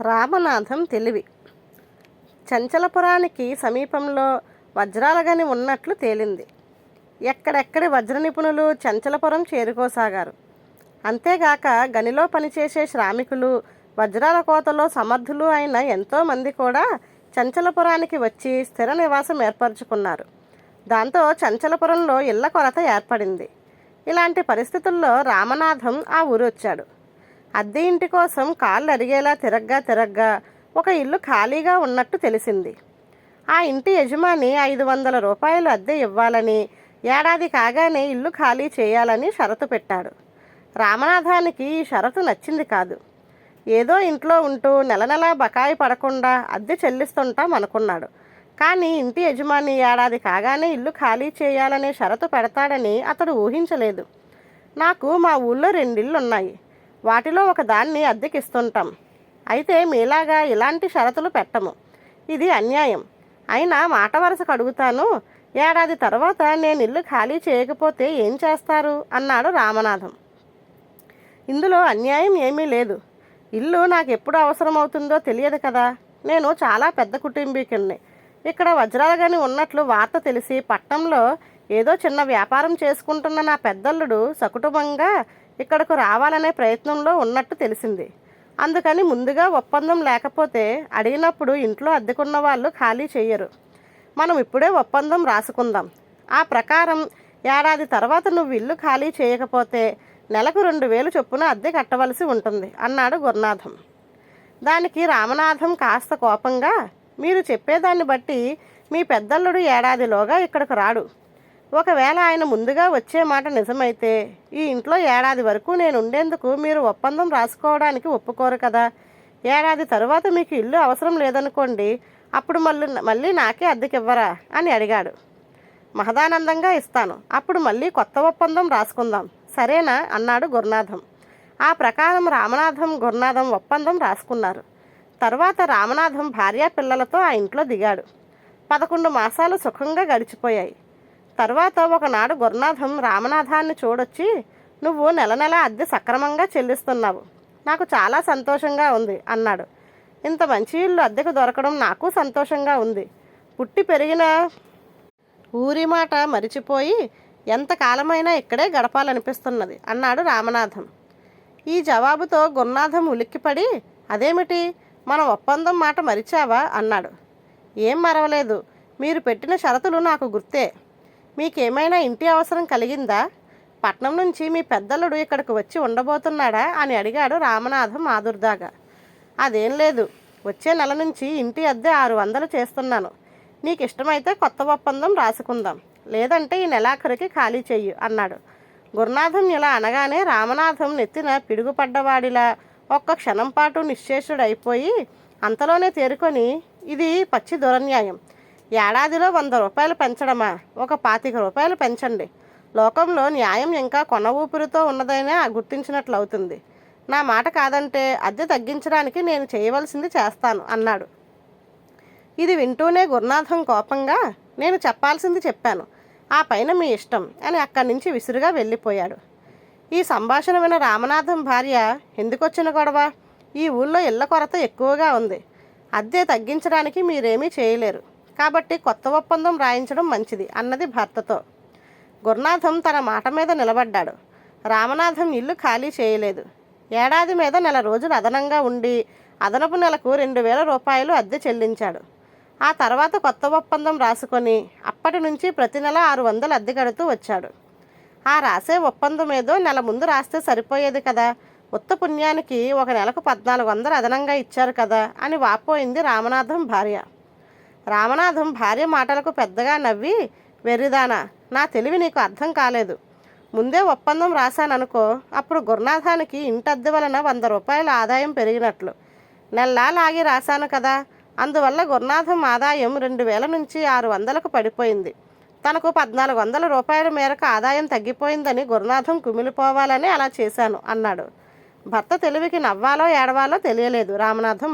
రామనాథం తెలివి. చంచలపురానికి సమీపంలో వజ్రాలగని ఉన్నట్లు తేలింది. ఎక్కడెక్కడి వజ్ర నిపుణులు చంచలపురం చేరుకోసాగారు. అంతేగాక గనిలో పనిచేసే శ్రామికులు వజ్రాల కోతలో సమర్థులు అయిన ఎంతోమంది కూడా చంచలపురానికి వచ్చి స్థిర నివాసం ఏర్పరచుకున్నారు. దాంతో చంచలపురంలో ఇళ్ళ కొరత ఏర్పడింది. ఇలాంటి పరిస్థితుల్లో రామనాథం ఆ ఊరు వచ్చాడు అద్దె ఇంటి కోసం కాళ్ళు అరిగేలా తిరగ్గా తిరగ్గా ఒక ఇల్లు ఖాళీగా ఉన్నట్టు తెలిసింది. ఆ ఇంటి యజమాని ఐదు వందల రూపాయలు అద్దె ఇవ్వాలని ఏడాది కాగానే ఇల్లు ఖాళీ చేయాలని షరతు పెట్టాడు. రామనాథానికి ఈ షరతు నచ్చింది కాదు. ఏదో ఇంట్లో ఉంటూ నెల నెలా బకాయి పడకుండా అద్దె చెల్లిస్తుంటాం అనుకున్నాడు. కానీ ఇంటి యజమాని ఏడాది కాగానే ఇల్లు ఖాళీ చేయాలనే షరతు పెడతాడని అతడు ఊహించలేదు. నాకు మా ఊళ్ళో రెండిళ్ళు ఉన్నాయి వాటిలో ఒక దాన్ని అద్దెకిస్తుంటాం. అయితే మీలాగా ఇలాంటి షరతులు పెట్టము. ఇది అన్యాయం. అయినా మాట వరుసకు అడుగుతాను ఏడాది తర్వాత నేను ఇల్లు ఖాళీ చేయకపోతే ఏం చేస్తారు? అన్నాడు రామనాథం. ఇందులో అన్యాయం ఏమీ లేదు. ఇల్లు నాకు ఎప్పుడు అవసరమవుతుందో తెలియదు కదా. నేను చాలా పెద్ద కుటుంబీకుల్ని ఇక్కడ వజ్రాల గని ఉన్నట్లు వార్త తెలిసి పట్టణంలో ఏదో చిన్న వ్యాపారం చేసుకుంటున్న నా పెద్దల్లుడు సకుటుంబంగా ఇక్కడకు రావాలనే ప్రయత్నంలో ఉన్నట్టు తెలిసింది. అందుకని ముందుగా ఒప్పందం లేకపోతే అడిగినప్పుడు ఇంట్లో అద్దెకున్న వాళ్ళు ఖాళీ చేయరు మనం ఇప్పుడే ఒప్పందం రాసుకుందాం. ఆ ప్రకారం ఏడాది తర్వాత నువ్వు ఇల్లు ఖాళీ చేయకపోతే నెలకు రెండు వేలు చొప్పున అద్దె కట్టవలసి ఉంటుంది అన్నాడు గురునాథం. దానికి రామనాథం కాస్త కోపంగా మీరు చెప్పేదాన్ని బట్టి మీ పెద్దల్లుడు ఏడాదిలోగా ఇక్కడికి రాడు. ఒకవేళ ఆయన ముందుగా వచ్చే మాట నిజమైతే ఈ ఇంట్లో ఏడాది వరకు నేను ఉండేందుకు మీరు ఒప్పందం రాసుకోవడానికి ఒప్పుకోరు కదా. ఏడాది తరువాత మీకు ఇల్లు అవసరం లేదనుకోండి అప్పుడు మళ్ళీ మళ్ళీ నాకే అద్దెకివ్వరా? అని అడిగాడు. మహదానందంగా ఇస్తాను అప్పుడు మళ్ళీ కొత్త ఒప్పందం రాసుకుందాం. సరేనా? అన్నాడు గురునాథం. ఆ ప్రకారం రామనాథం గురునాథం ఒప్పందం రాసుకున్నారు. తర్వాత రామనాథం భార్యా పిల్లలతో ఆ ఇంట్లో దిగాడు. పదకొండు మాసాలు సుఖంగా గడిచిపోయాయి. తర్వాత ఒకనాడు గురునాథం రామనాథాన్ని చూడొచ్చి నువ్వు నెల నెల అద్దె సక్రమంగా చెల్లిస్తున్నావు. నాకు చాలా సంతోషంగా ఉంది అన్నాడు. ఇంత మంచి ఇల్లు అద్దెకు దొరకడం నాకు సంతోషంగా ఉంది. పుట్టి పెరిగిన ఊరి మాట మరిచిపోయి ఎంతకాలమైనా ఇక్కడే గడపాలనిపిస్తున్నది అన్నాడు రామనాథం. ఈ జవాబుతో గురునాథం ఉలిక్కిపడి అదేమిటి? మన ఒప్పందం మాట మరిచావా? అన్నాడు. ఏం మరవలేదు. మీరు పెట్టిన షరతులు నాకు గుర్తే. మీకేమైనా ఇంటి అవసరం కలిగిందా? పట్నం నుంచి మీ పెద్దలుడు ఇక్కడికి వచ్చి ఉండబోతున్నాడా? అని అడిగాడు రామనాథం ఆదుర్దాగా అదేం లేదు. వచ్చే నెల నుంచి ఇంటి అద్దె ఆరు వందలు చేస్తున్నాను. నీకు ఇష్టమైతే కొత్త ఒప్పందం రాసుకుందాం. లేదంటే ఈ నెలాఖరికి ఖాళీ చెయ్యి అన్నాడు. గురునాథం ఇలా అనగానే రామనాథం నెత్తిన పిడుగుపడ్డవాడిలా ఒక్క క్షణం పాటు నిశ్చేషుడైపోయి అంతలోనే తేరుకొని ఇది పచ్చి దురన్యాయం. ఏడాదిలో వంద రూపాయలు పెంచడమా? ఒక పాతిక రూపాయలు పెంచండి. లోకంలో న్యాయం ఇంకా కొన ఊపిరితో ఉన్నదైనా గుర్తించినట్లు అవుతుంది నా మాట కాదంటే అద్దె తగ్గించడానికి నేను చేయవలసింది చేస్తాను అన్నాడు. ఇది వింటూనే గురునాథం కోపంగా నేను చెప్పాల్సింది చెప్పాను. ఆ పైన మీ ఇష్టం అని అక్కడి నుంచి విసురుగా వెళ్ళిపోయాడు. ఈ సంభాషణ విన రామనాథం భార్య ఎందుకొచ్చిన గొడవ? ఈ ఊళ్ళో ఇళ్ళ కొరత ఎక్కువగా ఉంది. అద్దె తగ్గించడానికి మీరేమీ చేయలేరు. కాబట్టి కొత్త ఒప్పందం రాయించడం మంచిది అన్నది భర్తతో. గురునాథం తన మాట మీద నిలబడ్డాడు. రామనాథం ఇల్లు ఖాళీ చేయలేదు. ఏడాది మీద నెల రోజులు అదనంగా ఉండి అదనపు నెలకు రెండు వేల రూపాయలు అద్దె చెల్లించాడు. ఆ తర్వాత కొత్త ఒప్పందం రాసుకొని అప్పటి నుంచి ప్రతి నెల ఆరు వందలు అద్దె కడుతూ వచ్చాడు. ఆ రాసే ఒప్పందం ఏదో నెల ముందు రాస్తే సరిపోయేది కదా ఉత్త పుణ్యానికి ఒక నెలకు పద్నాలుగు వందలు అదనంగా ఇచ్చారు కదా అని వాపోయింది రామనాథం భార్య. రామనాథం భార్య మాటలకు పెద్దగా నవ్వి వెర్రిదానా నా తెలివి నీకు అర్థం కాలేదు. ముందే ఒప్పందం రాశాననుకో అప్పుడు గురునాథానికి ఇంటద్దె వలన వంద రూపాయల ఆదాయం పెరిగినట్లు. నెల్లా లాగి రాశాను కదా అందువల్ల గురునాథం ఆదాయం రెండు వేల నుంచి ఆరు వందలకు పడిపోయింది. తనకు పద్నాలుగు వందల రూపాయల మేరకు ఆదాయం తగ్గిపోయిందని గురునాథం కుమిలిపోవాలని అలా చేశాను అన్నాడు. భర్త తెలివికి నవ్వాలో ఏడవాలో తెలియలేదు రామనాథం